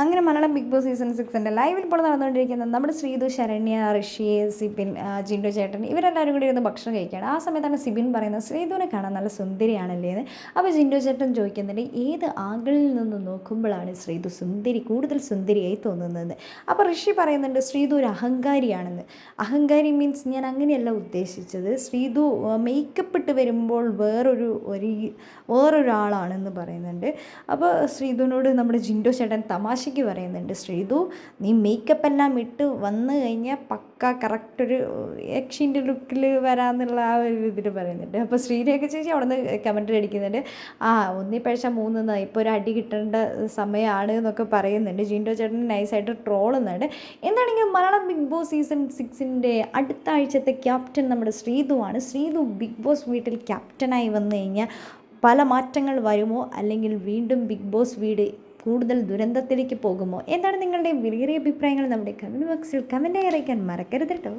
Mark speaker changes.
Speaker 1: അങ്ങനെ Malayalam big boss season സിക്സിന്റെ ലൈവിൽ ഇപ്പോൾ നടന്നുകൊണ്ടിരിക്കുന്നത് നമ്മുടെ ശ്രീതു ശരണ്യ ഋഷി സിബിൻ ജിൻഡു ചേട്ടൻ. ഇവരെല്ലാവരും കൂടി ഇരുന്ന് ഭക്ഷണം കഴിക്കുകയാണ്. ആ സമയത്താണ് സിബിൻ പറയുന്നത് ശ്രീതുവിനെ കാണാൻ നല്ല സുന്ദരിയാണല്ലേ എന്ന് അപ്പോൾ ജിൻഡു ചേട്ടൻ ചോദിക്കുന്നുണ്ട് ഏത് ആംഗിളിൽ നിന്ന് നോക്കുമ്പോഴാണ് ശ്രീതു സുന്ദരി കൂടുതൽ സുന്ദരിയായി തോന്നുന്നത്? അപ്പോൾ ഋഷി പറയുന്നുണ്ട് ശ്രീതു ഒരു അഹങ്കാരിയാണെന്ന്. അഹങ്കാരി മീൻസ് ഞാൻ അങ്ങനെയല്ല ഉദ്ദേശിച്ചത്. ശ്രീതു മേക്കപ്പ് ഇട്ട് വരുമ്പോൾ വേറൊരു ഒരു വേറൊരാളാണെന്ന് പറയുന്നുണ്ട്. അപ്പോൾ ശ്രീതുവിനോട് നമ്മുടെ ജിൻഡോ ചേട്ടൻ തമാശയ്ക്ക് പറയുന്നുണ്ട്. ശ്രീതു നീ മേക്കപ്പ് എല്ലാം ഇട്ട് വന്നു കഴിഞ്ഞാൽ പക്ക കറക്റ്റ് ഒരു യക്ഷിന്റെ ലുക്കിൽ വരാമെന്നുള്ള ആ ഒരു ഇതിൽ പറയുന്നുണ്ട്. അപ്പോൾ ശ്രീരേഖ ചേച്ചി അവിടെ നിന്ന് കമന്റ് അടിക്കുന്നുണ്ട്. ആ ഒന്നി പഴച്ച മൂന്നെന്ന്. ഇപ്പോൾ ഒരു അടി കിട്ടേണ്ട സമയമാണ് എന്നൊക്കെ പറയുന്നുണ്ട്. ജിൻഡോ ചേട്ടൻ നൈസായിട്ട് ട്രോളുന്നുണ്ട് എന്താണെങ്കിലും മലയാളം ബിഗ് ബോസ് സീസൺ സിക്സിന്റെ അടുത്ത ആഴ്ചത്തെ ക്യാപ്റ്റൻ നമ്മുടെ ശ്രീതുവാണ് ശ്രീതു ബിഗ് ബോസ് വീട്ടിൽ ക്യാപ്റ്റനായി വന്നു കഴിഞ്ഞാൽ പല മാറ്റങ്ങൾ വരുമോ? അല്ലെങ്കിൽ വീണ്ടും ബിഗ് ബോസ് വീട് കൂടുതൽ ദുരന്തത്തിലേക്ക് പോകുമോ? എന്താണ് നിങ്ങളുടെ വിലയേറിയ അഭിപ്രായങ്ങൾ? നമ്മുടെ കമന്റ് ബോക്സിൽ കമന്റായി അറിയിക്കാൻ മറക്കരുത് കേട്ടോ